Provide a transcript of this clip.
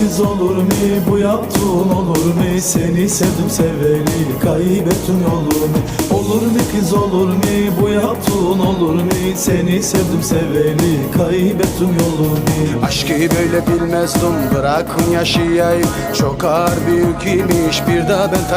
kız olur mu? Bu yaptığın olur mu? Seni sevdim seveli kaybettin olur mu? Olur mu kız olur mu? Bu yaptığın olur mu? Seni sevdim seveli kaybettin olur mu? Aşkı böyle bilmezdim bırakın yaşayayım. Çok ağır bir yük imiş bir daha ben taş